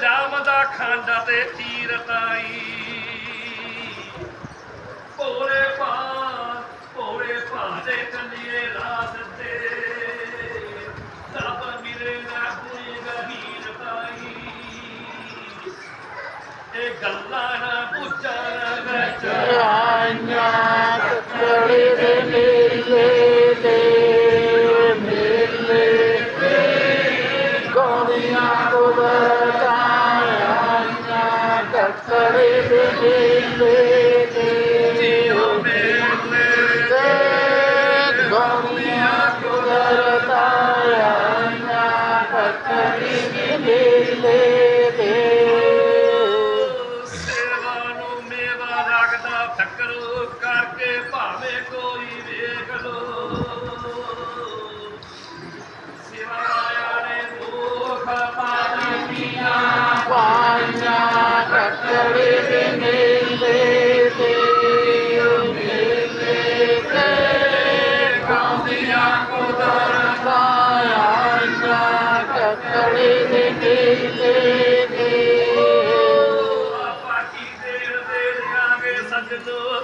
ਸਾਡਾ ਦਾ ਖੰਡ ਤੇ ਤੀਰ ਤਾਈ। ਭੋਰੇ ਪਾ ਭੋਰੇ ਪਾ ਦੇ ਕੰਡੀਏ ਰਾਤ ਤੇ। ਰੱਬ ਮਿਲੇ ਨਾ ਕੋਈ ਗਹੀਰ ਤਾਈ। ਇਹ ਗੱਲਾਂ ਨਾ ਪੁੱਛਣ ਵਿੱਚ। ਆਈਆਂ ਕਖੜੇ ਦੇ करे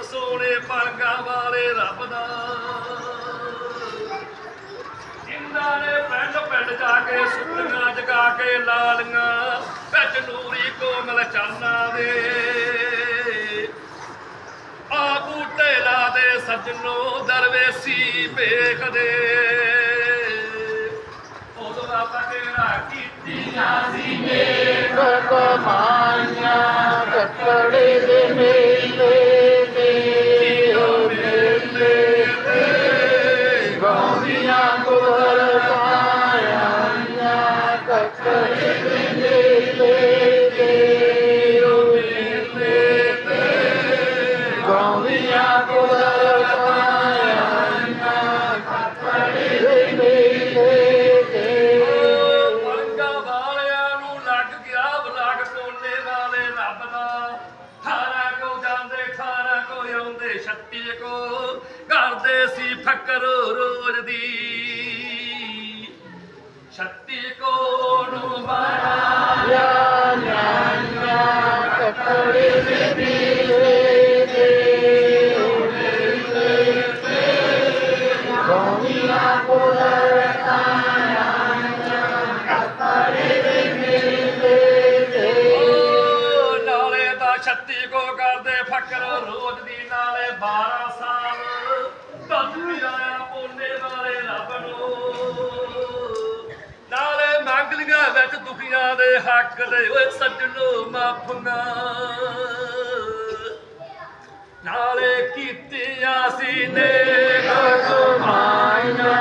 ਸੋਨੇ ਪਲਕਾਂ ਵਾਲੇ ਰੱਬ ਦਾ ਜਿੰਦਾਂ ਨੇ ਪਿੰਡ ਪਿੰਡ ਜਾ ਕੇ ਸੁੱਤੀਆਂ ਜਗਾ ਕੇ ਲਾਲੀਆਂ ਕੋਮਲ ਚਰਨਾਂ ਦੇ। ਆ ਬੂਟੇ ਲਾ ਦੇ ਸੱਜਣੋ ਦਰਵੇਸੀ ਵੇਖਦੇ ਉਦੋਂ ਆਪਾਂ ਕਿਹੜਾ ਕੀਤੀਆਂ ਸੀ ਕਮਾਈਆਂ ਕੋ ਕਰਦੇ ਸੀ ਫਕਰ ਰੋਜ਼ ਦੀ। ਛੱਤੀ ਕੋ ਨੂੰ ਮਾਰਿਆ 36 ਕੋ ਕਰਦੇ ਫਕਰ, ਰੋਜ਼ ਦੀ ਨਾਲੇ 12 ਸਾਲ। ਦੱਸ ਆਇਆ ਪੋਨੇ ਵਾਲੇ ਰੱਬ ਨੂੰ। ਨਾਲੇ ਮੰਗ ਲੀਆਂ ਵਿੱਚ ਦੁਖੀਆਂ ਦੇ ਹੱਕ ਦੇ ਓਏ ਸੱਜਣੋ ਮਾਫਨਾ ਨਾਲੇ ਕੀਤੀਆਂ ਸੀ ਨੇ ਕਮਾਈਆਂ।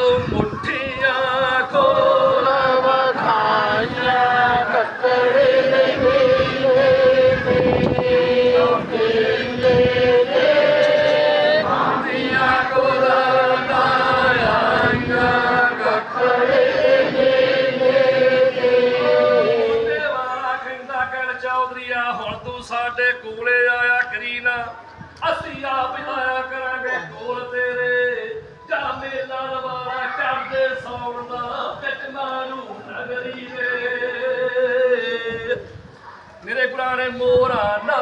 ਜਦੋਂ ਮੁੱਠੀਆਂ ਖੋਲ ਵਖਾਈਆਂ ਕੱਕੜੇ ਦੇ ਮੇਲੇ ਤੇ ਮੇਲੇ ਤੇ ਆਂਦੀਆਂ ਕੋਲਾਂ ਦਾ ਆਈਆਂ। ਕੱਕੜੇ ਦੇ ਮੇਲੇ ਤੇ ਦੇਵਾ ਖਿੰਦਾ ਕਹਿਣ ਚੌਧਰੀਆ ਹੁਣ ਤੂੰ ਸਾਡੇ ਕੋਲੇ ਆਇਆ ਕਰੀਨਾ ਅਸੀਂ ਆਪ ਆਇਆ ਕਰਾਂਗੇ ਕੋਲ ਤੇਰੇ ਚਾ ਮੇਲਾ ਲਵਾਰਾ ਕਰਦੇ ਸੌਣ ਦਾ ਵਿੱਚ ਮਾਰੂ ਨਗਰੀ ਵੇ। ਮੇਰੇ ਪੁਰਾਣੇ ਮੋਰਾ ਨਾ